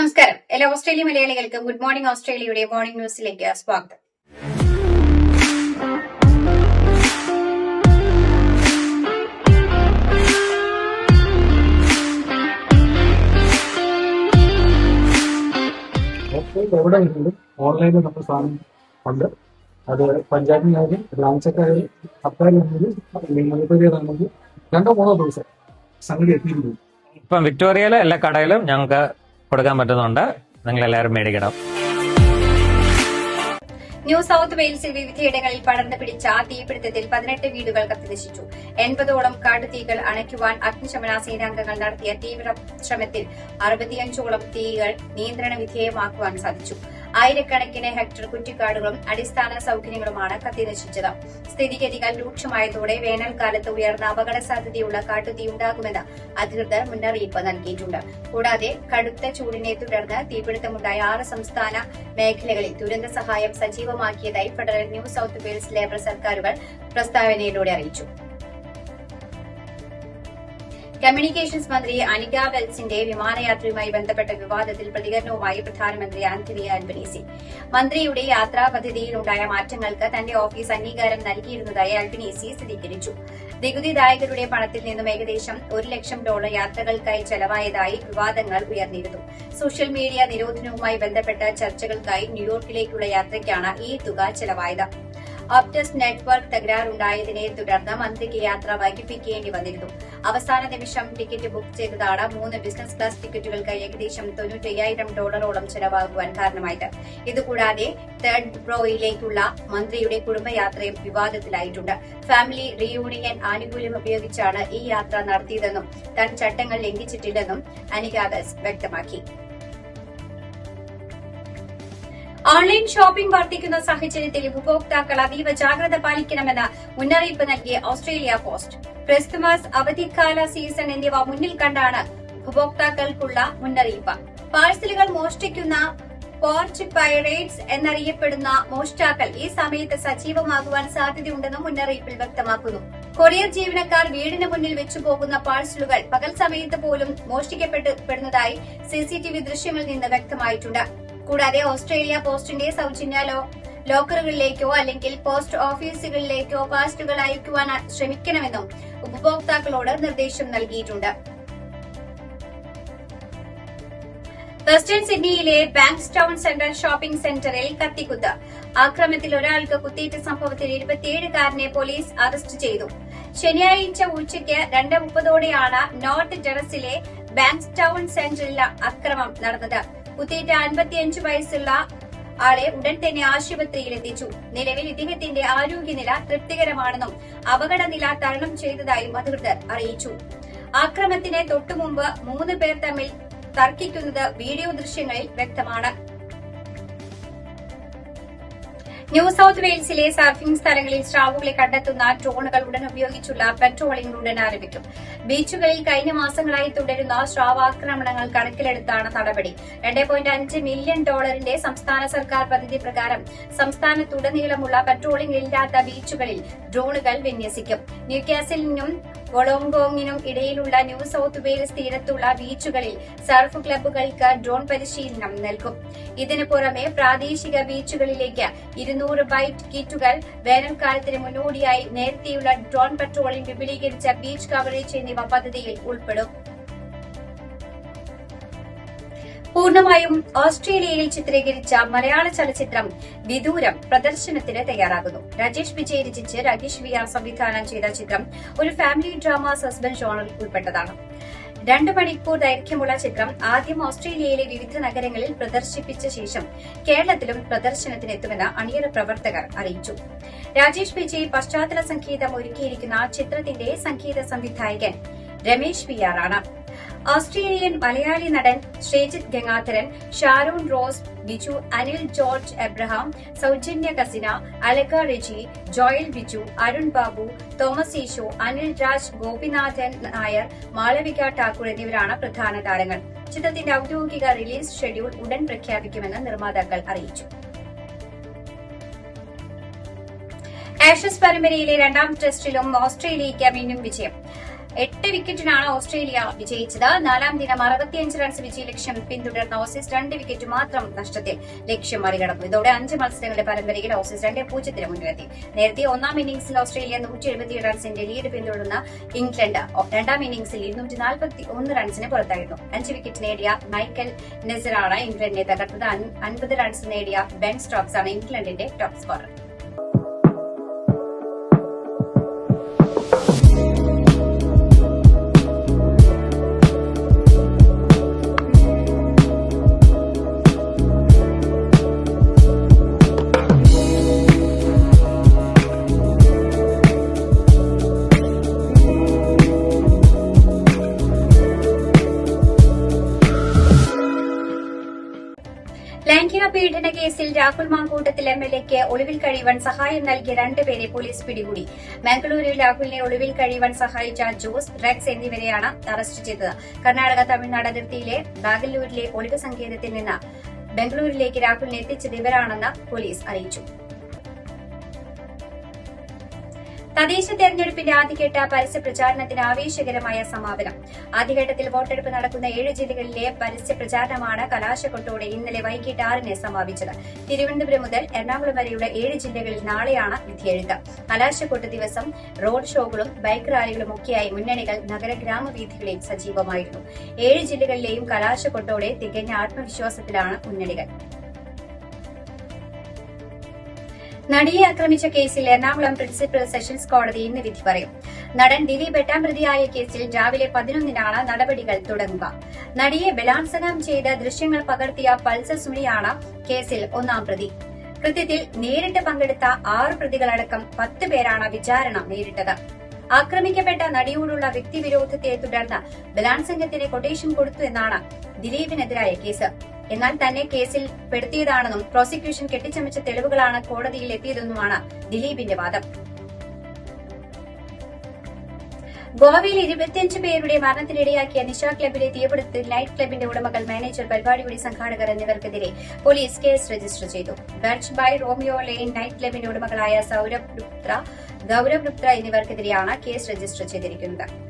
നമസ്കാരം. എല്ലാ ഓസ്ട്രേലിയ മലയാളികൾക്കും ഗുഡ് മോർണിംഗ് ഓസ്ട്രേലിയയുടെ മോർണിംഗ് ന്യൂസിലേക്ക് സ്വാഗതം. എവിടെ വരുന്നുണ്ട് ഓൺലൈനിൽ നമ്മൾ സാധനം ഉണ്ട്. അത് പഞ്ചായത്തിനായാലും ബ്രാഞ്ചൊക്കെ ആയാലും അപ്പായാലും നിങ്ങൾക്ക് രണ്ടോ മൂന്നോ ദിവസം സംഗതി എത്തിയിരുന്നു ഇപ്പം വിക്ടോറിയയിലെ എല്ലാ കടയിലും ഞങ്ങൾക്ക് കൊടുക്കാൻ പറ്റുന്നുണ്ട്. നിങ്ങൾ എല്ലാവരും മേടിക്കണം. ന്യൂ സൌത്ത് വെയിൽസിൽ വിവിധയിടങ്ങളിൽ പടർന്നു പിടിച്ച തീപിടുത്തത്തിൽ പതിനെട്ട് വീടുകൾ കത്തിനശിച്ചു എൺപതോളം കാട്ടുതീകൾ അണയ്ക്കുവാൻ അഗ്നിശമന സേനാംഗങ്ങൾ നടത്തിയ തീവ്ര ശ്രമത്തിൽ അറുപത്തിയഞ്ചോളം തീകൾ നിയന്ത്രണ വിധേയമാക്കുവാൻ സാധിച്ചു. ആയിരക്കണക്കിന് ഹെക്ടർ കുറ്റിക്കാടുകളും അടിസ്ഥാന സൌകര്യങ്ങളുമാണ് കത്തിനശിച്ചത്. സ്ഥിതിഗതികൾ രൂക്ഷമായതോടെ വേനൽക്കാലത്ത് ഉയർന്ന അപകട സാധ്യതയുള്ള കാട്ടുതീ ഉണ്ടാകുമെന്ന് അധികൃതർ മുന്നറിയിപ്പ് നൽകിയിട്ടുണ്ട്. കൂടാതെ കടുത്ത ചൂടിനെ തുടർന്ന് തീപിടുത്തമുണ്ടായ ആറ് സംസ്ഥാന മേഖലകളിൽ ദുരന്ത സഹായം സജീവമാക്കിയതായി federal New South Wales Labour സർക്കാരുകൾ പ്രസ്താവനയിലൂടെ അറിയിച്ചു. കമ്മ്യൂണിക്കേഷൻസ് മന്ത്രി അനിക വെൽസിന്റെ വിമാനയാത്രയുമായി ബന്ധപ്പെട്ട വിവാദത്തിൽ പ്രതികരണവുമായി പ്രധാനമന്ത്രി ആന്റണി അൽബനീസി മന്ത്രിയുടെ യാത്രാ പദ്ധതിയിലുണ്ടായ മാറ്റങ്ങൾക്ക് തന്റെ ഓഫീസ് അംഗീകാരം നൽകിയിരുന്നതായി അൽബനീസി സ്ഥിരീകരിച്ചു. നികുതിദായകരുടെ പണത്തിൽ നിന്നും ഏകദേശം ഒരു ലക്ഷം ഡോളർ യാത്രകൾക്കായി ചെലവായതായി വിവാദങ്ങൾ ഉയർന്നിരുന്നു. സോഷ്യൽ മീഡിയ നിരോധനവുമായി ബന്ധപ്പെട്ട ചർച്ചകൾക്കായി ന്യൂയോർക്കിലേക്കുള്ള യാത്രയ്ക്കാണ് ഈ തുക ചെലവായത്. ഓപ്റ്റസ് നെറ്റ്വർക്ക് തകരാറുണ്ടായതിനെ തുടർന്ന് മന്ത്രിക്ക് യാത്ര വൈകിപ്പിക്കേണ്ടി വന്നിരുന്നു. അവസാന നിമിഷം ടിക്കറ്റ് ബുക്ക് ചെയ്തതാണ് മൂന്ന് ബിസിനസ് ക്ലാസ് ടിക്കറ്റുകൾക്ക് ഏകദേശം തൊണ്ണൂറ്റയ്യായിരം ഡോളറോളം ചെലവാകുവാൻ കാരണമായത്. ഇതുകൂടാതെ തേർഡ് റോയിലേക്കുള്ള മന്ത്രിയുടെ കുടുംബയാത്രയും വിവാദത്തിലായിട്ടുണ്ട്. ഫാമിലി റീയൂണിയൻ ആനുകൂല്യം ഉപയോഗിച്ചാണ് ഈ യാത്ര നടത്തിയതെന്നും താൻ ചട്ടങ്ങൾ ലംഘിച്ചിട്ടില്ലെന്നും അനികാദസ് വ്യക്തമാക്കി. ഓൺലൈൻ ഷോപ്പിംഗ് വർദ്ധിക്കുന്ന സാഹചര്യത്തിൽ ഉപഭോക്താക്കൾ അതീവ ജാഗ്രത പാലിക്കണമെന്ന് മുന്നറിയിപ്പ് നൽകിയ ഓസ്ട്രേലിയ പോസ്റ്റ്. ക്രിസ്തുമസ് അവധിക്കാല സീസൺ എന്നിവ മുന്നിൽ കണ്ടാണ് ഉപഭോക്താക്കൾക്കുള്ള മുന്നറിയിപ്പ്. പാഴ്സലുകൾ മോഷ്ടിക്കുന്ന പോർച്ച് പൈറേറ്റ്സ് എന്നറിയപ്പെടുന്ന മോഷ്ടാക്കൾ ഈ സമയത്ത് സജീവമാകുവാൻ സാധ്യതയുണ്ടെന്നും മുന്നറിയിപ്പിൽ വ്യക്തമാക്കുന്നു. കൊറിയർ ജീവനക്കാർ വീടിന് മുന്നിൽ വെച്ചുപോകുന്ന പാഴ്സലുകൾ പകൽ സമയത്ത് പോലും മോഷ്ടിക്കപ്പെടുന്നതായി സിസിടിവി ദൃശ്യങ്ങളിൽ നിന്ന് വ്യക്തമായിട്ടുണ്ട്. കൂടാതെ ഓസ്ട്രേലിയ പോസ്റ്റിന്റെ സൗജന്യ ലോക്കറുകളിലേക്കോ അല്ലെങ്കിൽ പോസ്റ്റ് ഓഫീസുകളിലേക്കോ പാസ്റ്റുകൾ അയക്കുവാൻ ശ്രമിക്കണമെന്നും ഉപഭോക്താക്കളോട് നിർദ്ദേശം നൽകിയിട്ടുണ്ട്. വെസ്റ്റേൺ സിഡ്നിയിലെ ബാങ്ക്സ് ടൗൺ സെൻട്രൽ ഷോപ്പിംഗ് സെന്ററിൽ കത്തിക്കുത്ത്. ആക്രമത്തിൽ ഒരാൾക്ക് കുത്തിയിട്ട സംഭവത്തിൽ ഇരുപത്തിയേഴുകാരനെ പോലീസ് അറസ്റ്റ് ചെയ്തു. ശനിയാഴ്ച ഉച്ചയ്ക്ക് രണ്ട് മുപ്പതോടെയാണ് നോർത്ത് ടെറസിലെ ബാങ്ക്സ് ടൗൺ സെന്ററിൽ അക്രമം നടന്നത്. കുത്തേറ്റ അൻപത്തിയഞ്ച് വയസ്സുള്ള ആളെ ഉടൻ തന്നെ ആശുപത്രിയിൽ എത്തിച്ചു നിലവിൽ ഇദ്ദേഹത്തിന്റെ ആരോഗ്യനില തൃപ്തികരമാണെന്നും അപകടനില തരണം ചെയ്തതായും അധികൃതർ അറിയിച്ചു. ആക്രമത്തിന് തൊട്ടുമുമ്പ് മൂന്ന് പേർ തമ്മിൽ തർക്കിക്കുന്നത് വീഡിയോ ദൃശ്യങ്ങളിൽ വ്യക്തമാണ്. ന്യൂ സൌത്ത് വെയിൽസിലെ സർഫിംഗ് സ്ഥലങ്ങളിൽ സ്രാവുകളെ കണ്ടെത്തുന്ന ഡ്രോണുകൾ ഉടൻ ഉപയോഗിച്ചുള്ള പെട്രോളിംഗ് ഉടൻ ആരംഭിക്കും. ബീച്ചുകളിൽ കഴിഞ്ഞ മാസങ്ങളായി തുടരുന്ന സ്രാവാക്രമണങ്ങൾ കണക്കിലെടുത്താണ് നടപടി. രണ്ട് പോയിന്റ് അഞ്ച് മില്യൺ ഡോളറിന്റെ സംസ്ഥാന സർക്കാർ പദ്ധതി പ്രകാരം സംസ്ഥാനത്തുടനീളമുള്ള പെട്രോളിംഗ് ഇല്ലാത്ത ബീച്ചുകളിൽ ഡ്രോണുകൾ വിന്യസിക്കും. ന്യൂകാസിലിനും വൊളോങ്കോങ്ങിനും ഇടയിലുള്ള ന്യൂ സൌത്ത് വെയിൽസ് തീരത്തുള്ള ബീച്ചുകളിൽ സർഫ് ക്ലബ്ബുകൾക്ക് ഡ്രോൺ പരിശീലനം നൽകും. ഇതിനു പുറമെ പ്രാദേശിക ബീച്ചുകളിലേക്ക് ഇരുന്നൂറ് ബൈറ്റ് കിറ്റുകൾ വേനൽക്കാലത്തിന് മുന്നോടിയായി നേരത്തെയുള്ള ഡ്രോൺ പെട്രോളിംഗ് വിപുലീകരിച്ച ബീച്ച് കവറേജ് എന്നിവ പദ്ധതിയിൽ ഉൾപ്പെടും. പൂർണമായും ഓസ്ട്രേലിയയിൽ ചിത്രീകരിച്ച മലയാള ചലച്ചിത്രം വിദൂരം പ്രദർശനത്തിന് തയ്യാറാകുന്നു. രാജേഷ് വിജയ് രചിച്ച് രാകേഷ് വി ആർ സംവിധാനം ചെയ്ത ചിത്രം ഒരു ഫാമിലി ഡ്രാമ സസ്പെൻസ് ജോണറിൽ ഉൾപ്പെട്ടതാണ്. രണ്ട് മണിക്കൂർ ദൈർഘ്യമുള്ള ചിത്രം ആദ്യം ഓസ്ട്രേലിയയിലെ വിവിധ നഗരങ്ങളിൽ പ്രദർശിപ്പിച്ച ശേഷം കേരളത്തിലും പ്രദർശനത്തിനെത്തുമെന്ന് അണിയറ പ്രവർത്തകർ അറിയിച്ചു. രാജേഷ് വിജയ് പശ്ചാത്തല സംഗീതം ഒരുക്കിയിരിക്കുന്ന ചിത്രത്തിന്റെ സംഗീത സംവിധായകൻ രമേശ് വി ആർ ആണ്. ഓസ്ട്രേലിയൻ മലയാളി നടൻ Sreejith Gangadharan Sharoon Rose Biju Anil George Abraham Saujanya Kasina Alaka Riji Joel Biju Arun Babu Thomas Esho Anil Raj Gopinathan Nair Malavika Thakur എന്നിവരാണ് പ്രധാന താരങ്ങൾ. ചിത്രത്തിന്റെ ഔദ്യോഗിക റിലീസ് ഷെഡ്യൂൾ ഉടൻ പ്രഖ്യാപിക്കുമെന്ന് നിർമ്മാതാക്കൾ അറിയിച്ചു. ആഷസ് പരമ്പരയിലെ രണ്ടാം ടെസ്റ്റിലും ഓസ്ട്രേലിയയ്ക്ക് വീണ്ടും വിജയം. എട്ട് വിക്കറ്റിനാണ് ഓസ്ട്രേലിയ വിജയിച്ചത്. നാലാം ദിനം അറുപത്തിയഞ്ച് റൺസ് വിജയ ലക്ഷ്യം പിന്തുടർന്ന ഓസീസ് രണ്ട് വിക്കറ്റ് മാത്രം നഷ്ടത്തിൽ ലക്ഷ്യം മറികടന്നു. ഇതോടെ അഞ്ച് മത്സരങ്ങളുടെ പരമ്പരയിൽ ഓസീസ് രണ്ട് പൂജ്യത്തിന് മുന്നിലെത്തി. നേരത്തെ ഒന്നാം ഇന്നിംഗ്സിൽ ഓസ്ട്രേലിയ നൂറ്റി എഴുപത്തി റൺസിന്റെ ലീഡ് പിന്തുടർന്ന ഇംഗ്ലണ്ട് രണ്ടാം ഇന്നിംഗ്സിൽ ഇരുന്നൂറ്റി നാൽപ്പത്തി ഒന്ന് റൺസിന് പുറത്തായിരുന്നു. അഞ്ച് വിക്കറ്റ് നേടിയ മൈക്കൽ നെസറാണ് ഇംഗ്ലണ്ടിനെ തകർത്തത്. അൻ- അൻപത് റൺസ് നേടിയ ബെൻ സ്റ്റോക്സ് ആണ് ഇംഗ്ലണ്ടിന്റെ ടോപ്പ് സ്കോറർ ലൈംഗിക പീഡന കേസിൽ രാഹുൽ മാങ്കൂട്ടത്തിൽ എം എൽ എക്ക് ഒളിവിൽ കഴിയുവാൻ സഹായം നൽകിയ രണ്ടുപേരെ പോലീസ് പിടികൂടി. മംഗളൂരുവിൽ രാഹുലിനെ ഒളിവിൽ കഴിയുവാൻ സഹായിച്ച ജോസ് റെക്സ് എന്നിവരെയാണ് അറസ്റ്റ് ചെയ്തത്. കർണാടക തമിഴ്നാട് അതിർത്തിയിലെ ബാഗല്ലൂരിലെ ഒളിവ് സങ്കേതത്തിൽ നിന്ന് ബംഗളൂരിലേക്ക് രാഹുലിനെ എത്തിച്ചത് ഇവരാണെന്ന് പോലീസ് അറിയിച്ചു. തദ്ദേശ തെരഞ്ഞെടുപ്പിന്റെ ആദ്യഘട്ട പരസ്യ പ്രചാരണത്തിന് ആവേശകരമായ സമാപനം. ആദ്യഘട്ടത്തിൽ വോട്ടെടുപ്പ് നടക്കുന്ന ഏഴ് ജില്ലകളിലെ പരസ്യ പ്രചാരണമാണ് കലാശക്കൊട്ടോടെ ഇന്നലെ വൈകിട്ട് ആറിന് സമാപിച്ചത്. തിരുവനന്തപുരം മുതൽ എറണാകുളം വരെയുള്ള ഏഴ് ജില്ലകളിൽ നാളെയാണ് വിധിയെഴുത്ത്. കലാശക്കൊട്ട് ദിവസം റോഡ് ഷോകളും ബൈക്ക് റാലികളും ഒക്കെയായി മുന്നണികൾ നഗര ഗ്രാമവീഥികളിൽ സജീവമായിരുന്നു. ഏഴ് ജില്ലകളിലെയും കലാശക്കൊട്ടോടെ തികഞ്ഞ ആത്മവിശ്വാസത്തിലാണ് മുന്നണികൾ. നടിയെ ആക്രമിച്ച കേസിൽ എറണാകുളം പ്രിൻസിപ്പൽ സെഷൻസ് കോടതി ഇന്ന് വിധി പറയും. നടൻ ദിലീപ് എട്ടാം പ്രതിയായ കേസിൽ രാവിലെ പതിനൊന്നിനാണ് നടപടികൾ തുടങ്ങുക. നടിയെ ബലാത്സംഗം ചെയ്ത് ദൃശ്യങ്ങൾ പകർത്തിയ പൾസർ സുനിയാണ് കേസിൽ ഒന്നാം പ്രതി. കൃത്യത്തിൽ നേരിട്ട് പങ്കെടുത്ത ആറ് പ്രതികളടക്കം പത്ത് പേരാണ് വിചാരണ നേരിട്ടത്. ആക്രമിക്കപ്പെട്ട നടിയോടുള്ള വ്യക്തിവിരോധത്തെ തുടർന്ന് ബലാത്സംഗത്തിന് കൊട്ടേഷൻ കൊടുത്തു എന്നാണ് ദിലീപിനെതിരായ കേസ്. എന്നാൽ തന്നെ കേസിൽ പെടുത്തിയതാണെന്നും പ്രോസിക്യൂഷൻ കെട്ടിച്ചമച്ച തെളിവുകളാണ് കോടതിയിൽ എത്തിയതെന്നുമാണ് ദിലീപിന്റെ വാദം. ഗോവയിൽ ഇരുപത്തിയഞ്ച് പേരുടെ മരണത്തിനിടയാക്കിയ നിശ ക്ലബിലെ തീപിടുത്തത്തിൽ നൈറ്റ് ക്ലബിന്റെ ഉടമകൾ മാനേജർ പരിപാടിയുടെ സംഘാടകർ എന്നിവർക്കെതിരെ പോലീസ് കേസ് രജിസ്റ്റർ ചെയ്തു. Birch by Romeo Lane night ക്ലബിന്റെ ഉടമകളായ സൌരഭ് ഗുപ്ത ഗൌരവ് ഗുപ്ത എന്നിവർക്കെതിരെയാണ് കേസ് രജിസ്റ്റർ ചെയ്തിരിക്കുന്നത്.